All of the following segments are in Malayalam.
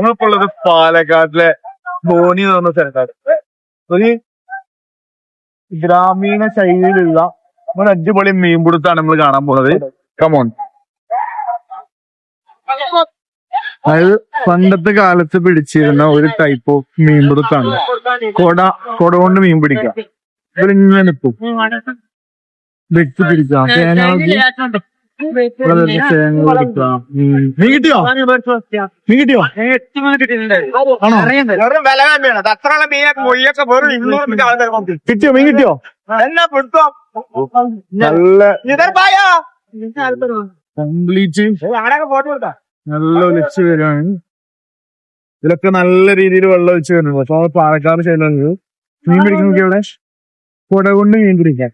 നമ്മളിപ്പോ ഉള്ളത് പാലക്കാട്ടിലെ ധോണി എന്ന് പറഞ്ഞ സ്ഥലത്താണ്. ഒരു ഗ്രാമീണ ശൈലിയിലുള്ള ഒരു അടിപൊളി മീൻപിടുത്താണ് നമ്മൾ കാണാൻ പോകുന്നത്. കമോൺ അതായത് പണ്ടത്തെ കാലത്ത് പിടിച്ചിരുന്ന ഒരു ടൈപ്പ് ഓഫ് മീൻപിടുത്താണ് കൊട കൊട കൊണ്ട് മീൻ പിടിക്കാം. ഇവരിങ്ങനെ നിൽക്കും. വെച്ച് പിടിക്കാം മീൻ കിട്ടിയോ? മീൻ മീൻ എന്നാ പിടുത്തോ? നല്ല കംപ്ലീറ്റ്. ഒലിച്ച് വരികയാണ് ഇതിലൊക്കെ നല്ല രീതിയിൽ വെള്ളം ഒലിച്ച് വരുന്നുണ്ട്. പക്ഷെ നമ്മൾ പാലക്കാട് ശൈലിയാണ് മീൻ പിടിക്കുന്ന അവിടെ? കുട കൊണ്ട് മീൻ പിടിക്കാം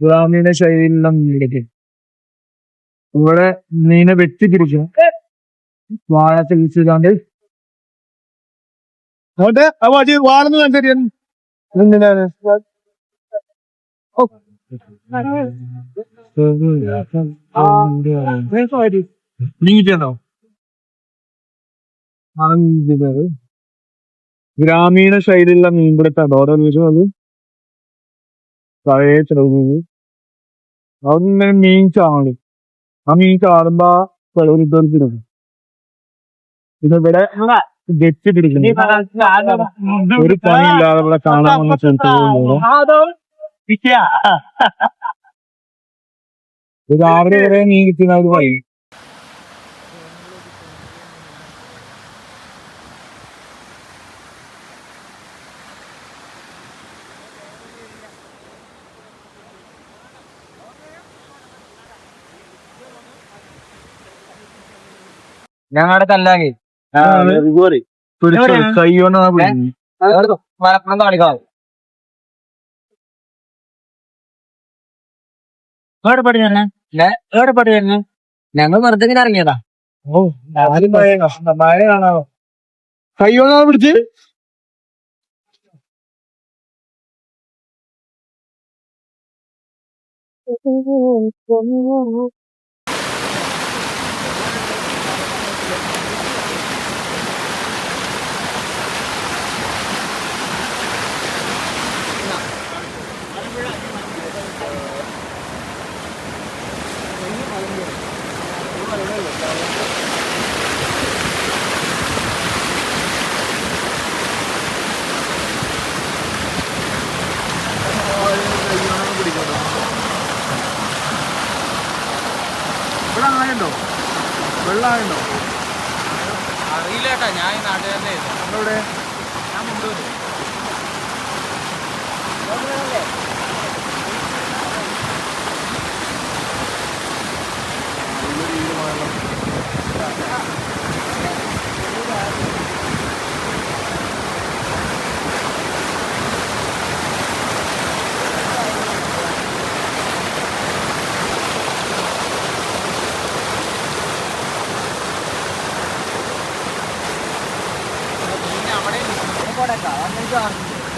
ഗ്രാമീണ ശൈലിയിലുള്ള മീൻ പിടിക്കും ഇവിടെ നീനെ വെട്ടി തിരിച്ചു വാഴ അപ്പൊ കിട്ടിയോ ഗ്രാമീണ ശൈലിയിലുള്ള മീൻപിടുത്താണ് ഓരോ ദിവസവും അത് പഴയ ചെറുത്? അതൊന്നും മീൻ ചാടും. ആ കാണുമ്പോ ചാടുമ്പോ വെള്ളത്തിടും ഇത് ഇവിടെ വെച്ച് പിടിക്കുന്നു ഒരു പണിയില്ലാതെ ഇവിടെ കാണാമെന്ന് സ്ഥലത്ത് പോകുമ്പോൾ രാവിലെ വരെ നീ കിട്ടുന്ന ഒരു വഴി. ഞങ്ങളുടെ തല്ലാങ്ങി പിടിച്ചു കൈ കൊണ്ടാണ് പിടിക്കുന്നത് മലപ്പുറം കാണിക്കാം എവിടെ പടി തന്നെ എവിടെ പടി തന്നെ ഞങ്ങൾ വെറുതെ ഇങ്ങനെ ഇറങ്ങിയതാ. ഓ മഴ പിടിച്ച്. ഇവിടെ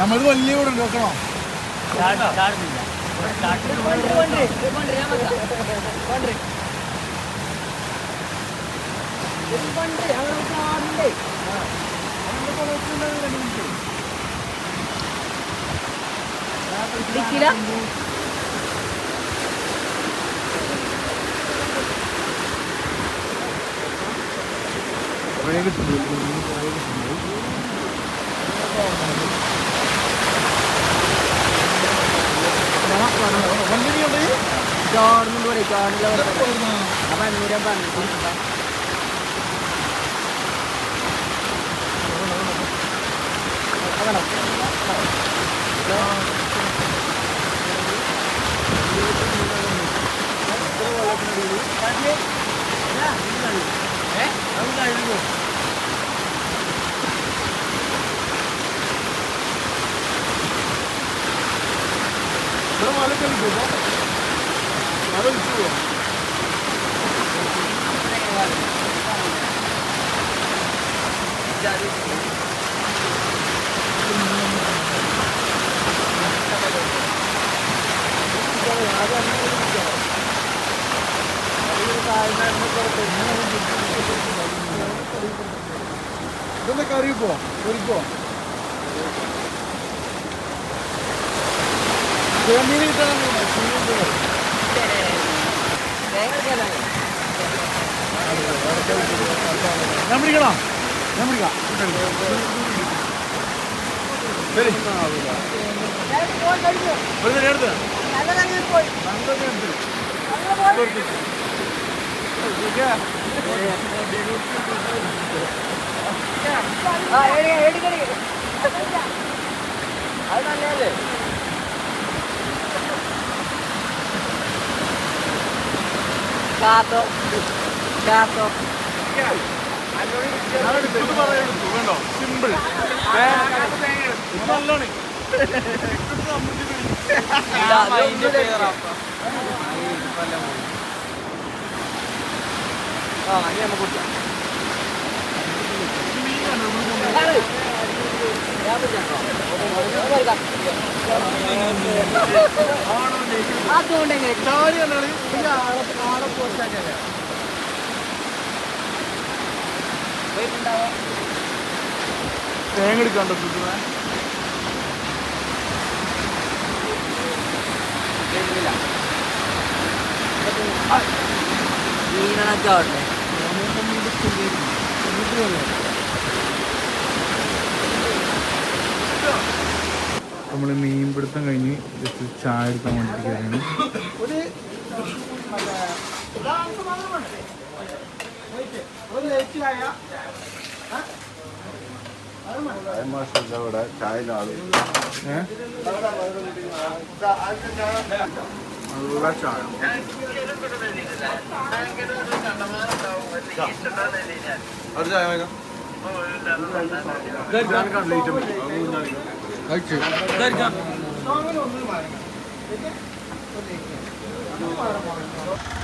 നമ്മളിത് വലിയ കൂടെ നോക്കണോ? ിക്കില്ല പ്രൈവറ്റ് കാണുന്നുണ്ട് പറയും കാണില്ല അപ്പം അന്നൂരം പറഞ്ഞു ഇവിടെ വളരെ കളിക്കും Parang jewel. Jadi, Dove caribo? Caribo. Dove mi ritorno? ഞാൻ പിടിക്കണോ ഞാൻ പിടിക്കാം ശരി എടുത്ത് അത് നല്ലതല്ലേ കാത്തോ കാത്തോ സിമ്പിൾ നല്ലോണം ആ നമുക്ക് കുടിക്കാം അതുകൊണ്ട് എങ്ങനെ തേങ്ങ എടുക്കാണ്ടോ സുഹൃത്തുക്കളെ മീനണൊക്കെ ആവട്ടെ നമ്മൾ മീൻ പിടുത്തം കഴിഞ്ഞ് ജസ്റ്റ് ചായ എടുക്കാൻ വേണ്ടിയിരിക്കുകയാണ്. ഏ? നല്ല ചായ.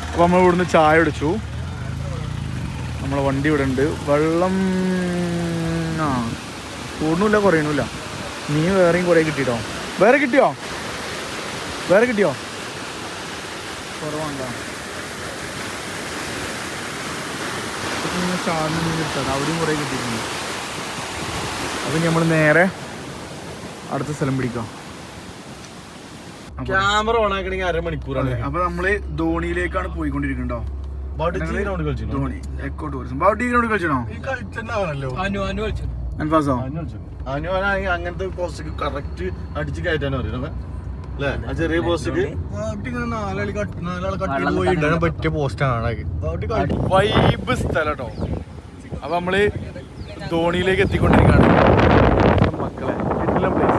അപ്പൊ നമ്മൾ ഇവിടുന്ന് ചായ അടിച്ചു നമ്മളെ വണ്ടി ഇവിടെ ഉണ്ട്. വെള്ളം ആ കൂടുന്നില്ല കുറയണില്ല നീ വേറെയും കുറേ കിട്ടിട്ടോ? വേറെ കിട്ടിയോ? വേറെ കിട്ടിയോ? കുറവുണ്ടോ? ചാർന്ന് കിട്ടാം അവിടെയും കുറേ കിട്ടിയിട്ടുണ്ട്. അപ്പം നമ്മൾ നേരെ അടുത്ത സ്ഥലം പിടിക്കാം. ക്യാമറ ഓൺ ആക്കണെങ്കിൽ അരമണിക്കൂറാണ്. അപ്പൊ നമ്മൾ ധോണിയിലേക്കാണ് പോയിക്കൊണ്ടിരിക്കണ്ടോ? Dhoni eco tourism. കളിച്ചു അൻഫാസോ? അനുവാനാണെങ്കിൽ അങ്ങനത്തെ കറക്റ്റ് അടിച്ച് കയറ്റാൻ ചെറിയ പറ്റിയ പോസ്റ്റാണ് വൈബ് സ്ഥലം കേട്ടോ. അപ്പൊ നമ്മൾ ധോണിയിലേക്ക് എത്തിക്കൊണ്ടിരിക്കുകയാണ് മക്കളെ കിടിലം place.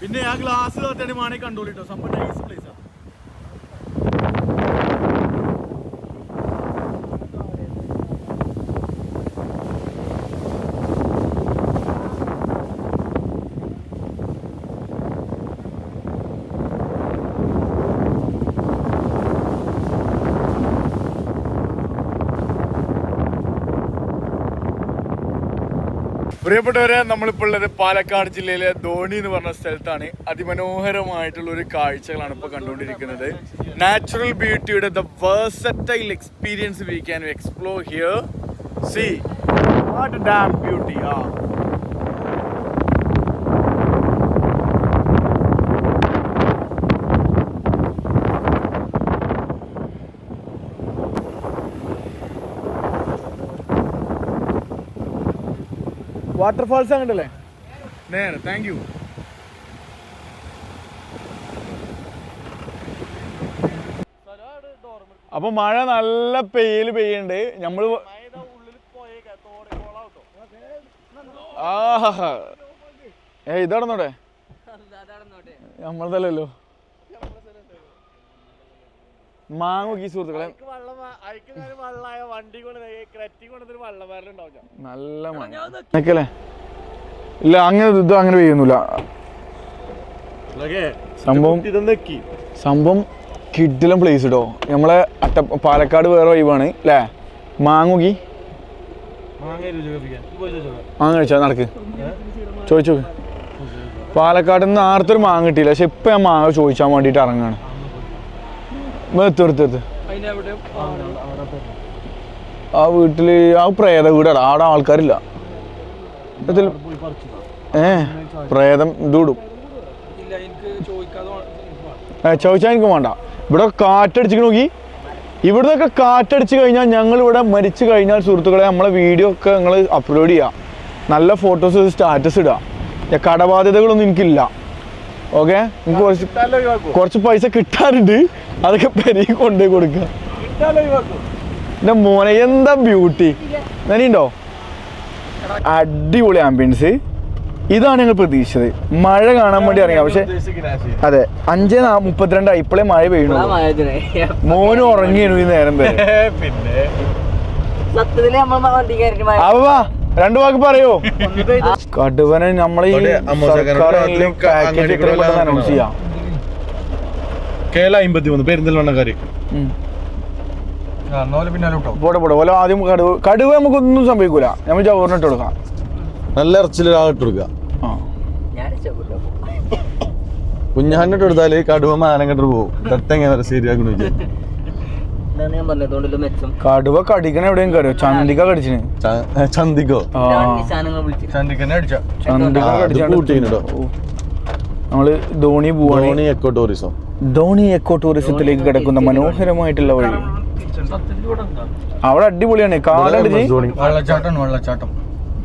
പിന്നെ ആ ഗ്ലാസ് തട്ടി മാണി കണ്ടോളിട്ടോ. സംഭവം നൈസ് പ്ലേസ് പ്രിയപ്പെട്ടവരെ നമ്മളിപ്പോൾ ഉള്ളത് പാലക്കാട് ജില്ലയിലെ ധോണി എന്ന് പറഞ്ഞ സ്ഥലത്താണ്. അതിമനോഹരമായിട്ടുള്ള ഒരു കാഴ്ചകളാണ് ഇപ്പോൾ കണ്ടുകൊണ്ടിരിക്കുന്നത്. Natural ബ്യൂട്ടിയുടെ the versatile experience we can explore here see what dam beauty ആ. വാട്ടർഫാൾസ് അങ്ങോട്ടല്ലേ നേരെ താങ്ക് യു അപ്പൊ മഴ നല്ല പെയ്യൽ പെയ്യണ്ട്. നമ്മൾ ആഹാ. ഏ ഇതടന്നോടെ നമ്മളതല്ലോ മാങ്ങ സുഹൃത്തുക്കളെ. വണ്ടി കൊണ്ട് ക്രറ്റി കൊണ്ടൊരു വള്ളമാരിലുണ്ടാവില്ല നല്ല മഴക്കല്ലേ ഇല്ല അങ്ങനെ ഇത് അങ്ങനെ പെയ്യുന്നില്ല. സംഭവം സംഭവം കിഡിലും പ്ലേസ് കേട്ടോ നമ്മളെ അട്ട പാലക്കാട് വേറെ വൈവാണ് അല്ലേ മാങ്ങുകി മാങ്ങ കഴിച്ചാ നടക്ക്. ചോദിച്ചു പാലക്കാട് നിന്ന് ആർത്തൊരു മാങ്ങ കിട്ടിയില്ല. പക്ഷെ ഇപ്പൊ ഞാൻ മാങ്ങ ചോദിച്ചാൻ വേണ്ടിയിട്ട് ഇറങ്ങാണ്. എടുത്ത് ആ വീട്ടിൽ ആ പ്രേത വീടാണ്. ആടെ ആൾക്കാരില്ല. ഏ പ്രേതം ഇതൂടും ചോദിച്ചാൽ എനിക്ക് വേണ്ട. ഇവിടെ കാറ്റടിച്ചിട്ട് നോക്കി. ഇവിടുന്നൊക്കെ കാറ്റടിച്ച് കഴിഞ്ഞാൽ ഞങ്ങൾ ഇവിടെ മരിച്ചു കഴിഞ്ഞാൽ സുഹൃത്തുക്കളെ നമ്മളെ വീഡിയോ ഒക്കെ നിങ്ങൾ അപ്ലോഡ് ചെയ്യാം. നല്ല ഫോട്ടോസ് സ്റ്റാറ്റസ് ഇടുക കടബാധ്യതകളൊന്നും എനിക്കില്ല. ഓക്കെ കുറച്ച് കുറച്ച് പൈസ കിട്ടാറുണ്ട്. അതൊക്കെ പെരുകി കൊണ്ടു കൊടുക്കുക. എന്റെ മോനെ എന്താ ബ്യൂട്ടി നനിയുണ്ടോ അടിപൊളി ആംബിയൻസ് ഇതാണ് ഞങ്ങൾ പ്രതീക്ഷിച്ചത്. മഴ കാണാൻ വേണ്ടി ഇറങ്ങിയ പക്ഷെ അതെ അഞ്ച് മുപ്പത്തിരണ്ടായി ഇപ്പോഴേ മഴ പെയ്യണു. മോനും ഉറങ്ങിയിരുന്നു ഈ നേരം വരെ. പിന്നെ. അവ രണ്ടു വാക്ക് പറയോ. കടുവനെ നമ്മളെ ഈ ഇവിടെ അമ്മോസക്കനോട് സർക്കാർ പാക്കേജ് എത്രയും പെട്ടെന്ന് അനൗൺസ് ചെയ്യാം. കേരള അമ്പത്തി മൂന്ന് പെരിന്തൽമണ്ണക്കാര്. ഉം. പിന്നാലെ കേട്ടോ പോട്ടെ പോട്ടെ ഓല ആദ്യം കടുവ കടുവ നമുക്കൊന്നും സംഭവിക്കൂല. നമ്മൾ ചോറിനിട്ട് കൊടുക്കാം. നല്ല ഇറച്ചിൽ ഇട്ട് കൊടുക്കുക. ആ. ഞാൻ രക്ഷപ്പെട്ടു. കുഞ്ഞാനിട്ട് കൊടുത്താൽ കടുവ മാനം കണ്ടിട്ട് പോകും. ശരിയാക്കണ വിചാരിച്ചു ഇതാണ് ഞാൻ പറഞ്ഞത് അതുകൊണ്ടല്ലോ മെച്ചം കടുവ കടിക്കണ എവിടെയും കറിയോ? കടിച്ചിന്. ചന്തിക്കോ ആ. ഞാൻ നിശാനങ്ങൾ വിളിച്ചു. ചന്തിക്കന്നെ അടിച്ച. ചന്തിക ആ, അത് കടിച്ചാണ്ട് കൂട്ടിയിട്ടോ. നമ്മൾ ധോണി പോവാണ്. Dhoni eco tourism Dhoni eco ടൂറിസത്തിലേക്ക് കിടക്കുന്ന മനോഹരമായിട്ടുള്ള വഴി. അവിടെ അടിപൊളിയാണ്. കാലടിച്ച് വെള്ളച്ചാട്ടം. വെള്ളച്ചാട്ടം.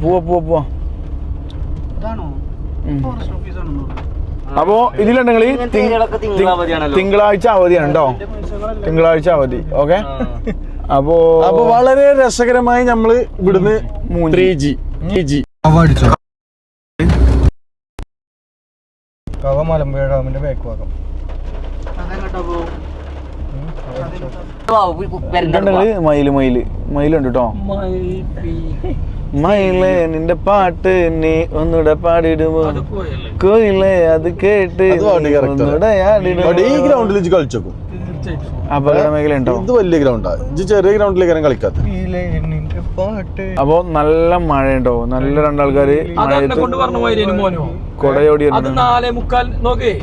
പോവാ പോവാ പോവാ. അപ്പോ ഇതിലുണ്ടെങ്കിൽ. തിങ്കളാഴ്ച അവധിയാണ് കേട്ടോ തിങ്കളാഴ്ച അവധി. ഓക്കെ? അപ്പോ അപ്പൊ വളരെ രസകരമായി നമ്മൾ ഇവിടുന്ന്. ത്രീ ജി ജി കവ അടിച്ചോ കവ മലമ്പുഴ ഡാമിന്റെ ബാക്ക് ഭാഗം. ഇതുണ്ടെങ്കിൽ മയിൽ മയിൽ. മയിലുണ്ട് കേട്ടോ മയിലേ നിന്റെ പാട്ട് നീ ഒന്നുകൂടെ പാടിയിടുമോ കോയിലേ അത് കേട്ട്. ഒന്നുകൂടെ ഈ ഗ്രൗണ്ടിൽ കളിച്ചോക്കും. അപകട മേഖല ഉണ്ടോ ഇത് വലിയ ഗ്രൗണ്ടാ. ഇത് ചെറിയ ഗ്രൗണ്ടിലേക്കാണ് കളിക്കാത്ത അപ്പോ നല്ല മഴയുണ്ടോ? നല്ല രണ്ടാൾക്കാര് കൊടയോടി നാലേ മുക്കാൽ നോക്കേ.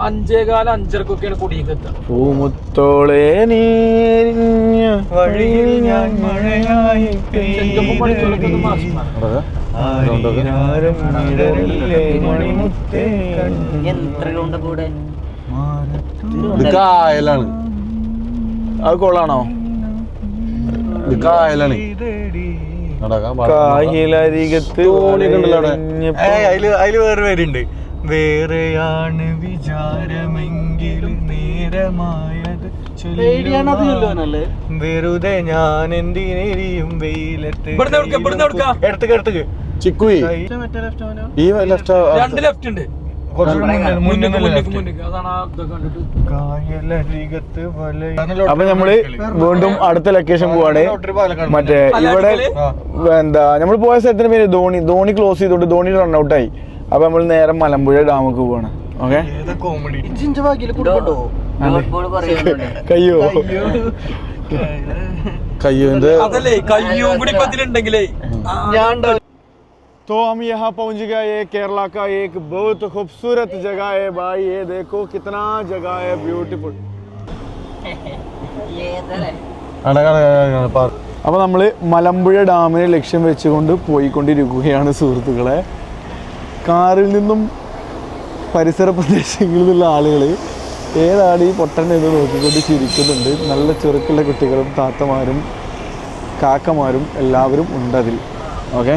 അഞ്ചേകാല അഞ്ചരക്കൊക്കെയാണ് കുടിയേക്ക് എത്തുക പൂമുത്തോളെ നീരിഞ്ഞ വഴിയിൽ ഞാൻ മഴയായി മണിമുത്തേ കൂടെ? ഇത് കായലാണ്. അത് കൊള്ളാണോ? കായലാണ്. കായിലരികത്ത് അതിൽ അതിൽ വേറെ പേരുണ്ട്. വേറെയാണ് വിചാരമെങ്കിലും നേരമായത് വെറുതെ ഞാൻ എന്തിനെരിയും വെയിലത്ത്? എടുത്തേക്ക് എടുത്തേക്ക് ചിക്കുയി ഈ ലെഫ്റ്റ് രണ്ട് ലെഫ്റ്റ് ഉണ്ട്. അപ്പൊ നമ്മൾ വീണ്ടും അടുത്ത ലൊക്കേഷൻ പോവാണ്. മറ്റേ ഇവിടെ? എന്താ നമ്മൾ പോയ സ്ഥലത്തിന് പേര് ധോണി. ധോണി ക്ലോസ് ചെയ്തോണ്ട് ധോണി റൺ ഔട്ട് ആയി അപ്പൊ നമ്മൾ നേരെ മലമ്പുഴ ഡാമുക്ക് പോവാണ്. ഓക്കെ? കയ്യോ? കയ്യോ? എന്ത്. കയ്യോ അതല്ലേ കയ്യും കൂടി ഇപ്പൊ ഇതിലുണ്ടെങ്കിലേ ആ, तो हम यहाँ पहुंच गए ये केरला का एक बहुत खूबसूरत जगह है भाई ये देखो कितना जगह है ब्यूटीफुल ഏതല്ലേ? അപ്പോൾ നമ്മൾ മലമ്പുഴ ഡാമിനെ ലക്ഷ്യം വെച്ചുകൊണ്ട് പോയിക്കൊണ്ടിരിക്കുകയാണ് സുഹൃത്തുക്കളെ കാറിൽ നിന്നും പരിസര പ്രദേശങ്ങളിൽ നിന്നുള്ള ആളുകൾ ഏതാണ് ഈ പൊട്ടൻ എന്ന് നോക്കിക്കൊണ്ട് ചിരിക്കുന്നുണ്ട് നല്ല ചെറുക്കുള്ള കുട്ടികളും താത്തമാരും കാക്കമാരും എല്ലാവരും ഉണ്ട് അതിൽ ഓക്കെ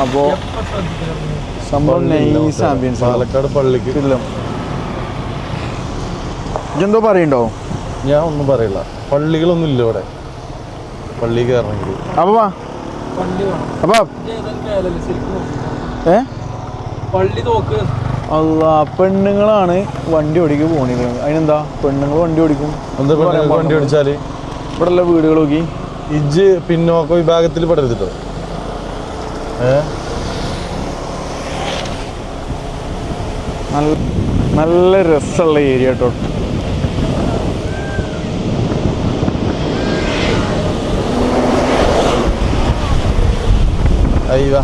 അപ്പോൾ സംഭവം നൈസ് ആംബിയൻസ് പാലക്കാട് പള്ളിക്ക്. ഇതെന്തോ പറയണ്ടോ? ഞാൻ ഒന്നും പറയില്ല. പള്ളികളൊന്നും ഇല്ല ഇവിടെ. പള്ളി കയറണമെങ്കിൽ അപ്പൊ വാ. പള്ളി വേണം. അപ്പൊ ഏ? പള്ളി നോക്ക് അല്ല പെണ്ണുങ്ങളാണ് വണ്ടി ഓടിക്ക് പോണിക്കുന്നത് അതിനെന്താ? പെണ്ണുങ്ങൾ വണ്ടി ഓടിക്കും. എന്താ വണ്ടി ഓടിച്ചാൽ? ഇവിടെ ഉള്ള വീടുകൾ നോക്കി. ഇജ്ജ് പിന്നോക്ക വിഭാഗത്തിൽ പെടരുത് ഏ നല്ല നല്ല രസമുള്ള ഏരിയ കേട്ടോ. അയ്യ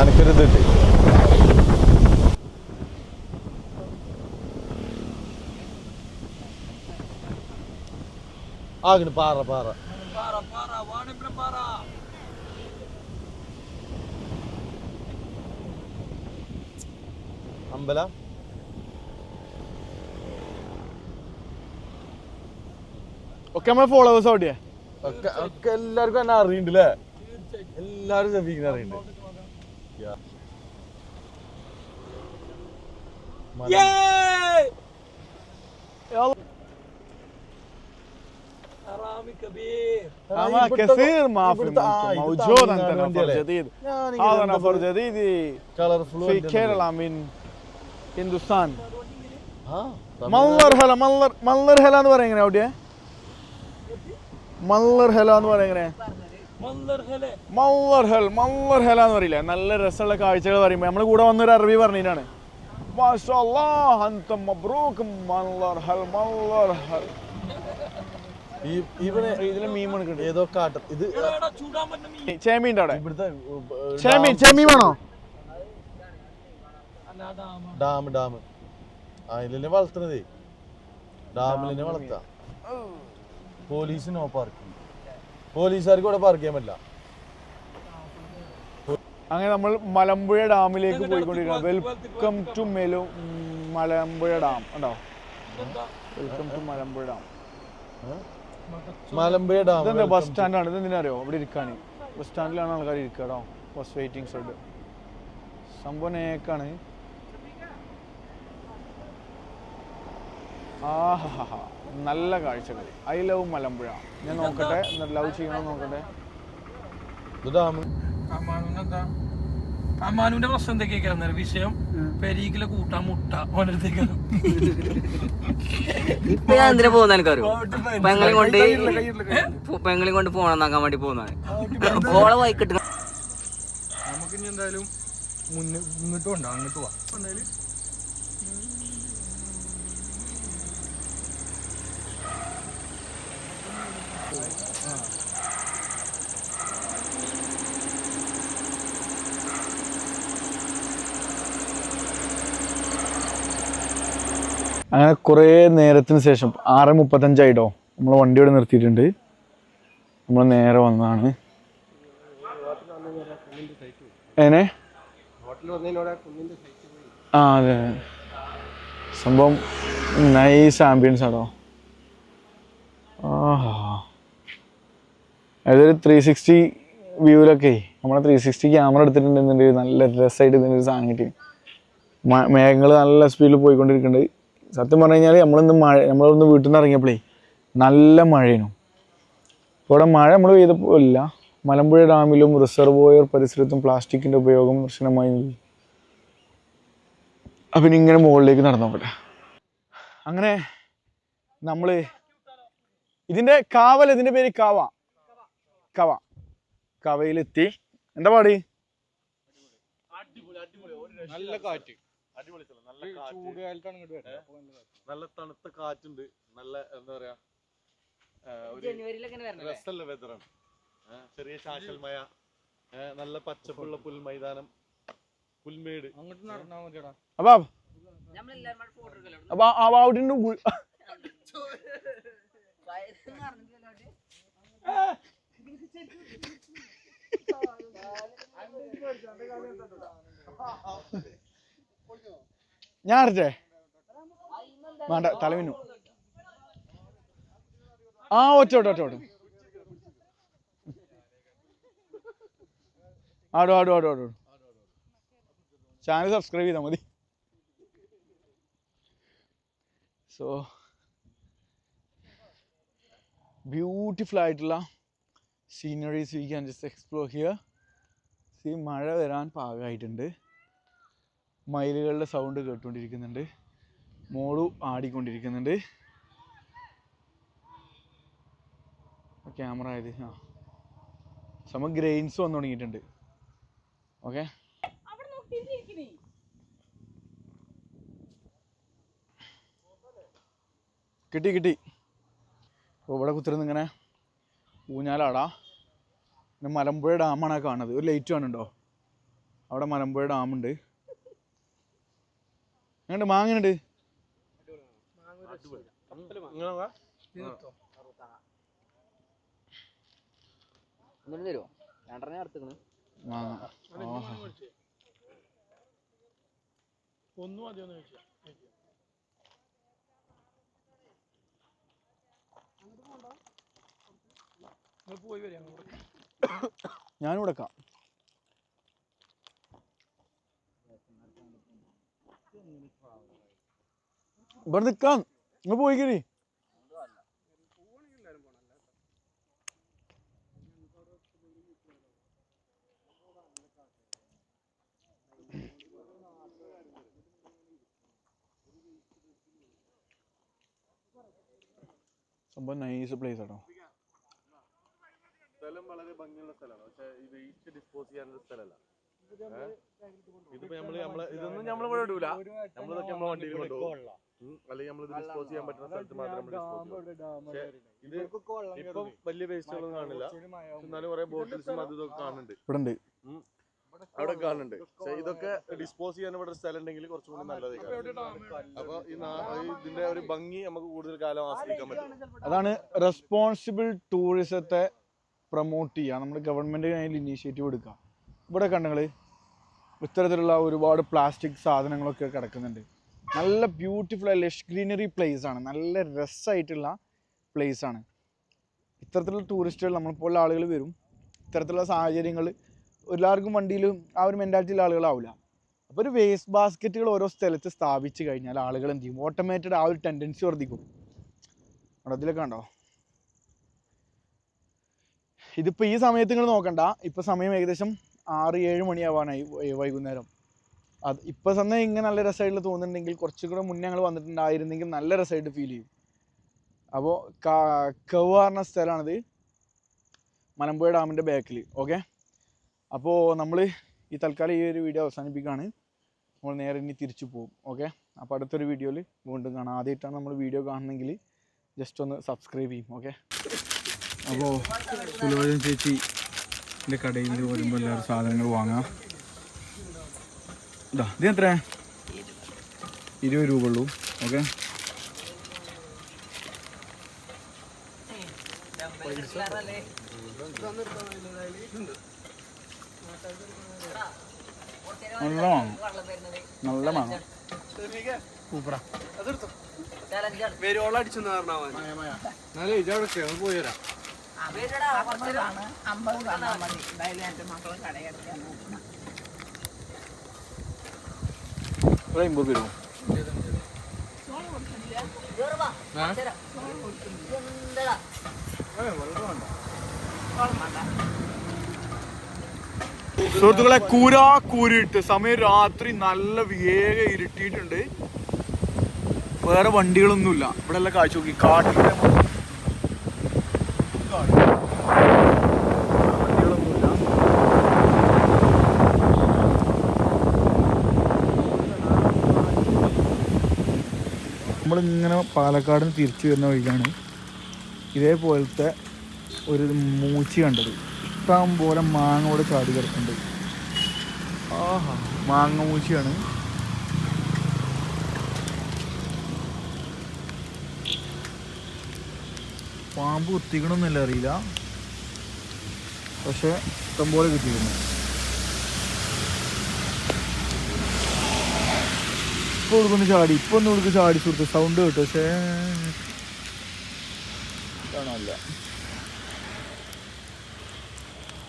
എനിക്കൊരു ഇതിട്ട് ആകണ പാറ പാറ. അമ്പല ഒക്കെ നമ്മളെ ഫോളോവേഴ്സ് അവിടെയാ ഒക്കെ ഒക്കെ എല്ലാവർക്കും എന്നെ അറിയണ്ട് അല്ലേ എല്ലാരും ജബീഖിനെ അറിയണ്ട് ഹറാമി കബീർ أما كثير ما في منكم موجود عندنا نفر جديد هذا نفر جديد കളർഫുൾ في كيرلا من ഹിന്ദുസ്ഥാൻ. മല്ലർഹല മല്ലർ മല്ലർഹല എന്ന് പറയുന്നത് എങ്ങനെ അവിടെ മല്ലർഹല എന്ന് പറയാ മല്ലർഹൽ മല്ലർഹല എന്ന് പറയില്ല? നല്ല രസമുള്ള കാഴ്ചകൾ പറയുമ്പോ നമ്മുടെ കൂടെ വന്നൊരു അറബി പറഞ്ഞിട്ടാണ്. ഇവിടെ ഇതിലെ മീൻ ഇത് ചേമീൻ ചേമീൻ വേണോ? ഡാം ഡാം അതിലെ വളർത്തണത്. ഡാമിലെ. വളർത്ത. Police no parking. പോലീസുകാർക്ക് ഇവിടെ പാർക്ക് ചെയ്യാൻ പറ്റില്ല. അങ്ങനെ നമ്മൾ മലമ്പുഴ ഡാമിലേക്ക് പോയിക്കൊണ്ടിരിക്കുകയാണ്. വെൽക്കം ടു മെലു മലമ്പുഴ ഡാം. ഉണ്ടോ welcome to Malampuzha dam. Malampuzha dam. ഇതെന്താ ബസ് സ്റ്റാൻഡാണ് ഇത് എന്തിനാ അറിയോ? ഇവിടെ ഇരിക്കാണ് ബസ് സ്റ്റാൻഡിലാണ് ആൾക്കാർ ഇരിക്കുക കേട്ടോ. ബസ് വെയിറ്റിംഗ് ഷെഡ് സംഭവം നേക്കാണ്. ആഹാ നല്ല കാഴ്ചകൾ. I love Malampuzha. ഞാൻ നോക്കട്ടെ ലവ് ചെയ്യണോ നോക്കട്ടെ. അമ്മാനുവിന്റെ പ്രശ്നം എന്തൊക്കെയാ വിഷയം പെരീക്കിലെ കൂട്ടാൻ മുട്ട ഓനടുത്തേക്ക് പോകുന്നു പെങ്ങളെയും എന്തിനാ പോകുന്ന എനിക്കറിയോ? പെങ്ങളെ കൊണ്ട് പോകണം കൊണ്ട് പോണെന്നാക്കാൻ വേണ്ടി പോകുന്നതാണ് ഓളെ വൈകിട്ട് നമുക്ക് ഇനി എന്തായാലും മുന്നേ ഇങ്ങോട്ട് കൊണ്ടോ അങ്ങോട്ട് പോവാം. അങ്ങനെ കുറേ നേരത്തിന് ശേഷം ആറ് മുപ്പത്തഞ്ചായിട്ടോ നമ്മൾ വണ്ടി ഇവിടെ നിർത്തിയിട്ടുണ്ട്. നമ്മൾ നേരെ വന്നതാണ്. ഏനെ ആ അതെ. സംഭവം നൈസ് ആംബിയൻസ് ആണോ? അതൊരു ത്രീ സിക്സ്റ്റി വ്യൂവിലൊക്കെ നമ്മളെ ത്രീ സിക്സ്റ്റി ക്യാമറ എടുത്തിട്ടുണ്ടെന്നുണ്ടെങ്കിൽ നല്ല രസമായിട്ട് ഇതിന്റെ ഒരു സാധനം കിട്ടി. മേഘങ്ങൾ നല്ല സ്പീഡിൽ പോയിക്കൊണ്ടിരിക്കുന്നുണ്ട്. സത്യം പറഞ്ഞു കഴിഞ്ഞാൽ നമ്മളിന്ന് മഴ നമ്മളൊന്ന് വീട്ടിൽ നിന്ന് ഇറങ്ങിയപ്പോഴേ നല്ല മഴയാണ് ഇവിടെ മഴ നമ്മൾ പെയ്തപ്പോൾ ഇല്ല. മലമ്പുഴ ഡാമിലും റിസർവോയർ പരിസരത്തും പ്ലാസ്റ്റിക്കിന്റെ ഉപയോഗം കർശനമായി അപ്പം ഇങ്ങനെ മുകളിലേക്ക് നടന്നു നോക്കട്ടെ അങ്ങനെ നമ്മൾ ഇതിന്റെ കാവൽ ഇതിന്റെ പേര് കവ കവ കവയിലെത്തി എന്താ പാടി നല്ല കാറ്റ് നല്ല തണുത്ത കാറ്റുണ്ട് നല്ല എന്താ പറയാ രസമുള്ള വെതറാണ് ചെറിയ നല്ല പച്ചപ്പുള്ള പുൽമൈതാനം പുൽമേട് അങ്ങോട്ട് നടന്നാ മതിയടാ അപ്പൊ അപ്പൊ ആ അവിടെ ഞാൻ അറിഞ്ഞേ വേണ്ട തലവിനു ആ ഒറ്റോട്ടോ ഒറ്റോട്ടും ഒറ്റ ഒറ്റ ആടോ ആടോ ആടോ ആടോ. ചാനൽ സബ്സ്ക്രൈബ് ചെയ്താൽ മതി. സോ ബ്യൂട്ടിഫുൾ ആയിട്ടുള്ള sceneries we can just explore here see മഴ വരാൻ പാകമായിട്ടുണ്ട്. മയിലുകളുടെ സൗണ്ട് കേട്ടുകൊണ്ടിരിക്കുന്നുണ്ട് മോളു ആടിക്കൊണ്ടിരിക്കുന്നുണ്ട്. ക്യാമറ ആയത്. ആ. സമ ഗ്രെയിൻസ് വന്നു തുടങ്ങിയിട്ടുണ്ട്. ഓക്കെ കിട്ടി കിട്ടി. അപ്പോൾ ഇവിടെ കുത്തിരുന്ന് ഇങ്ങനെ ഊഞ്ഞാലാടാ. പിന്നെ മലമ്പുഴ ഡാമാണ് കാണുന്നത്. ഒരു ലൈറ്റ് കാണുന്നുണ്ടോ? അവിടെ മലമ്പുഴ ഡാമുണ്ട് എങ്ങോട്ട് മാങ്ങനുണ്ട്? ഒന്നും മതിയൊന്നും ചോദിച്ചാ ഞാനും കൊടുക്കാം ഇവിടെ നിക്കാം നിങ്ങൾ പോയിക്കരി സംഭവം നൈസ് പ്ലേസ് ആട്ടോ. സ്ഥലം വളരെ ഭംഗിയുള്ള സ്ഥലമാണ്. പക്ഷെ ഈ വെയിറ്റ് ഡിസ്പോസ് ചെയ്യാനുള്ള സ്ഥലമല്ല? ഇതിപ്പോ നമ്മൾ നമ്മളെ ഇതൊന്നും നമ്മളിവിടെ ഇടൂല. നമ്മളിതൊക്കെ നമ്മളെ വണ്ടിയിൽ കൊണ്ടുപോകും. അല്ലെങ്കിൽ നമ്മൾ ഡിസ്പോസ് ചെയ്യാൻ പറ്റുന്ന സ്ഥലത്ത് മാത്രം നമ്മൾ ഡിസ്പോസ് ചെയ്യും ഇത് ഇപ്പം വലിയ വേസ്റ്റുകളൊന്നും കാണില്ല. എന്നാലും കുറെ ബോട്ടിൽസും അത് ഇതൊക്കെ കാണുന്നുണ്ട്. ഇവിടെ അവിടെ കാണുന്നുണ്ട്. ഇതൊക്കെ ഡിസ്പോസ് ചെയ്യാൻ ഇവിടെ സ്ഥലം ഉണ്ടെങ്കിൽ കുറച്ചും കൂടി നല്ലതായിരിക്കും അപ്പൊ ഈ ഇതിന്റെ ഒരു ഭംഗി നമുക്ക് കൂടുതൽ കാലം ആസ്വദിക്കാൻ പറ്റും. അതാണ് റെസ്പോൺസിബിൾ ടൂറിസത്തെ പ്രൊമോട്ട് ചെയ്യുക നമ്മുടെ ഗവൺമെന്റ് അതിൽ ഇനീഷ്യേറ്റീവ് എടുക്കുക ഇവിടെ കണ്ടങ്ങൾ ഇത്തരത്തിലുള്ള ഒരുപാട് പ്ലാസ്റ്റിക് സാധനങ്ങളൊക്കെ കിടക്കുന്നുണ്ട്. നല്ല ബ്യൂട്ടിഫുൾ ലഷ് ഗ്രീനറി പ്ലേസ് ആണ്. നല്ല രസമായിട്ടുള്ള പ്ലേസ് ആണ്. ഇത്തരത്തിലുള്ള ടൂറിസ്റ്റുകൾ നമ്മളെപ്പോലുള്ള ആളുകൾ വരും. ഇത്തരത്തിലുള്ള സാഹചര്യങ്ങൾ എല്ലാവർക്കും വണ്ടിയിൽ ആ ഒരു മെന്റാലിറ്റിയിലുള്ള ആളുകളാവില്ല അപ്പോൾ ഒരു വേസ്റ്റ് ബാസ്ക്കറ്റുകൾ ഓരോ സ്ഥലത്ത് സ്ഥാപിച്ചു കഴിഞ്ഞാൽ ആളുകൾ എന്ത് ചെയ്യും? ഓട്ടോമാറ്റഡ് ആ ഒരു ടെൻഡൻസി വർദ്ധിക്കും. അവിടെ ഇതിലൊക്കെ ഉണ്ടോ ഇതിപ്പോൾ ഈ സമയത്ത് നിങ്ങൾ നോക്കണ്ട. ഇപ്പോൾ സമയം ഏകദേശം ആറ് ഏഴ് മണിയാവാനായി വൈകുന്നേരം. അത് ഇപ്പോൾ സമയം ഇങ്ങനെ നല്ല രസമായിട്ട് തോന്നുന്നുണ്ടെങ്കിൽ കുറച്ചും കൂടെ മുന്നേ ഞങ്ങൾ വന്നിട്ടുണ്ടായിരുന്നെങ്കിൽ നല്ല രസമായിട്ട് ഫീൽ ചെയ്യും. അപ്പോൾ കവ് പറഞ്ഞ സ്ഥലമാണിത്. മലമ്പുഴ ഡാമിന്റെ ബാക്കിൽ ഓക്കെ അപ്പോൾ നമ്മൾ ഈ തൽക്കാലം ഈ ഒരു വീഡിയോ അവസാനിപ്പിക്കുകയാണ്. നമ്മൾ നേരെ ഇനി തിരിച്ചു പോകും ഓക്കെ അപ്പോൾ അടുത്തൊരു വീഡിയോയിൽ വീണ്ടും കാണാം. ആദ്യമായിട്ടാണ് നമ്മൾ വീഡിയോ കാണുന്നെങ്കിൽ ജസ്റ്റ് ഒന്ന് സബ്സ്ക്രൈബ് ചെയ്യും ഓക്കെ അപ്പോൾ ചേച്ചി എന്റെ കടയിൽ വരുമ്പോൾ എല്ലാവരും സാധനങ്ങൾ വാങ്ങാം. ഇതാ ഇത് എത്ര ഇരുപത് രൂപ ഉള്ളൂ. ഓക്കെ. നല്ല മാങ്ങ നല്ല മാങ്ങ സൂപ്പറാ. വരുവോളം അടിച്ചെന്ന് പറഞ്ഞാൽ മതി. എന്നാലേ ഇജ അവിടെ പോയി വരാം അമ്പത് തന്നാൽ മതി. എന്തായാലും എന്റെ മക്കളെ കടയെടുക്കാൻ നോക്കണം. ഒരു അമ്പത് രൂപ സുഹൃത്തുക്കളെ കൂരാ കൂരിട്ട് സമയം രാത്രി നല്ല വേഗ ഇരുട്ടിയിട്ടുണ്ട്. വേറെ വണ്ടികളൊന്നുമില്ല. ഇവിടെ എല്ലാം കാഴ്ച നോക്കി. കാട്ടിന്റെ വണ്ടികളൊന്നുമില്ല നമ്മളിങ്ങനെ പാലക്കാടിന് തിരിച്ചു വരുന്ന വഴിക്കാണ് ഇതേപോലത്തെ ഒരു മൂച്ചി കണ്ടത്. ഇഷ്ടം പോലെ മാങ്ങ കൂടെ ചാടി കിടക്കുന്നുണ്ട് ആഹാ മാങ്ങ മൂച്ചിയാണ്. പാമ്പ് കുത്തിക്കണമെന്നല്ല അറിയില്ല. പക്ഷെ ഇഷ്ടം പോലെ കിട്ടിയിരുന്നു. ഇപ്പൊ കൊടുക്കുന്നു ചാടി ഇപ്പൊ ഒന്ന് കൊടുക്ക് ചാടി സുഹൃത്ത് സൗണ്ട് കേട്ടോ പക്ഷേ കാണാനില്ല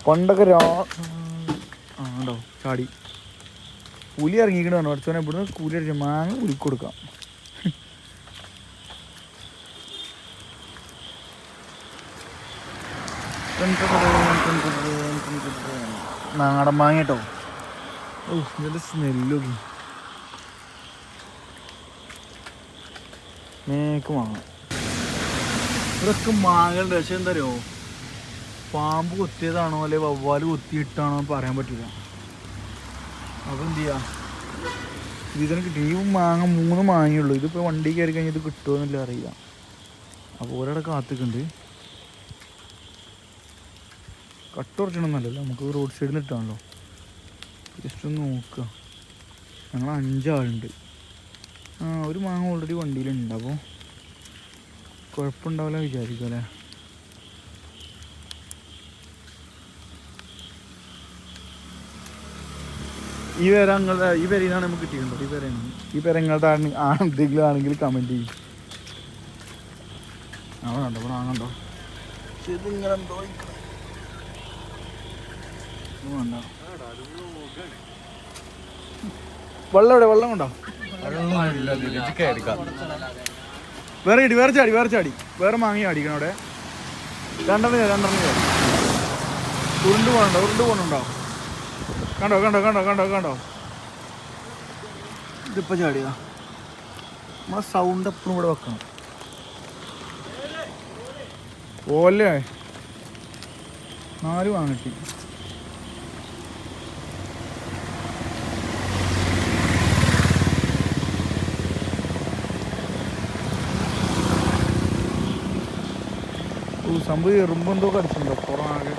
പണ്ടൊക്കെ രാ ചാടി. പുലി ഇറങ്ങിക്കണോ അടുത്തവനെ ഇവിടുന്ന് കൂലി അടിച്ച മാങ്ങ പുലിക്ക് കൊടുക്കാം. നാടൻ മാങ്ങ കേട്ടോ. ഓ നല്ല സ്മെല്ലൊക്കെ മേക്ക് മാങ്ങ ഇതൊക്കെ മാങ്ങകളുണ്ട് പക്ഷെ എന്താ അറിയോ പാമ്പ് കുത്തിയതാണോ അല്ലെ വവ്വാൽ കുത്തിയിട്ടാണോ പറയാൻ പറ്റില്ല അപ്പം എന്ത് ചെയ്യാ? ഇതിന് കിട്ടി. ഈ മാങ്ങ മൂന്ന് മാങ്ങയുള്ളൂ. ഇതിപ്പോ വണ്ടി കയറി കഴിഞ്ഞാൽ ഇത് കിട്ടുമോന്നില്ല അറിയില്ല. അപ്പോൾ ഒരാടെ കാത്തിക്കുണ്ട്. കട്ടുറച്ചണമെന്നല്ലല്ലോ നമുക്ക് റോഡ് സൈഡിൽ ഇട്ടാണല്ലോ ജസ്റ്റ് ഒന്ന് നോക്കുക ഞങ്ങൾ അഞ്ചാളുണ്ട്. ആ ഒരു മാങ്ങ ഓൾറെഡി വണ്ടിയിലുണ്ട് അപ്പോൾ കുഴപ്പമുണ്ടാവില്ല വിചാരിക്കും അല്ലേ? ഈ പേര നിങ്ങളുടെ ഈ പേരിന്നാണ് നമുക്ക് കിട്ടിയിട്ടുണ്ട് ഈ പേരാണ് ഈ പേര നിങ്ങളുടെ ആണ് എന്തെങ്കിലും ആണെങ്കിൽ കമന്റ് ചെയ്യും. അവിടെ ഉണ്ടോ? ഇവിടെ വെള്ളം എവിടെ? വെള്ളം ഉണ്ടോ? വേറെ ഇടി വേറെ ചാടി വേറെ ചാടി. വേറെ മാങ്ങി അടിക്കണം അവിടെ. രണ്ടെണ്ണം രണ്ടെണ്ണം ഉരുണ്ട് പോകണുണ്ടോ? ഉരുണ്ട് പോകണുണ്ടോ? കണ്ടോ കണ്ടോ കണ്ടോ കണ്ടോ കണ്ടോ? ഇതിപ്പോ ചാടിയതാ. നമ്മളെ സൗണ്ട് എപ്പോഴും ഇവിടെ വെക്കണം. ഓല്ലേ? നാല് വാങ്ങിട്ടി സംഭവം എറുമ്പെന്തോ കടിച്ചിട്ടുണ്ടോ പുറമാകെ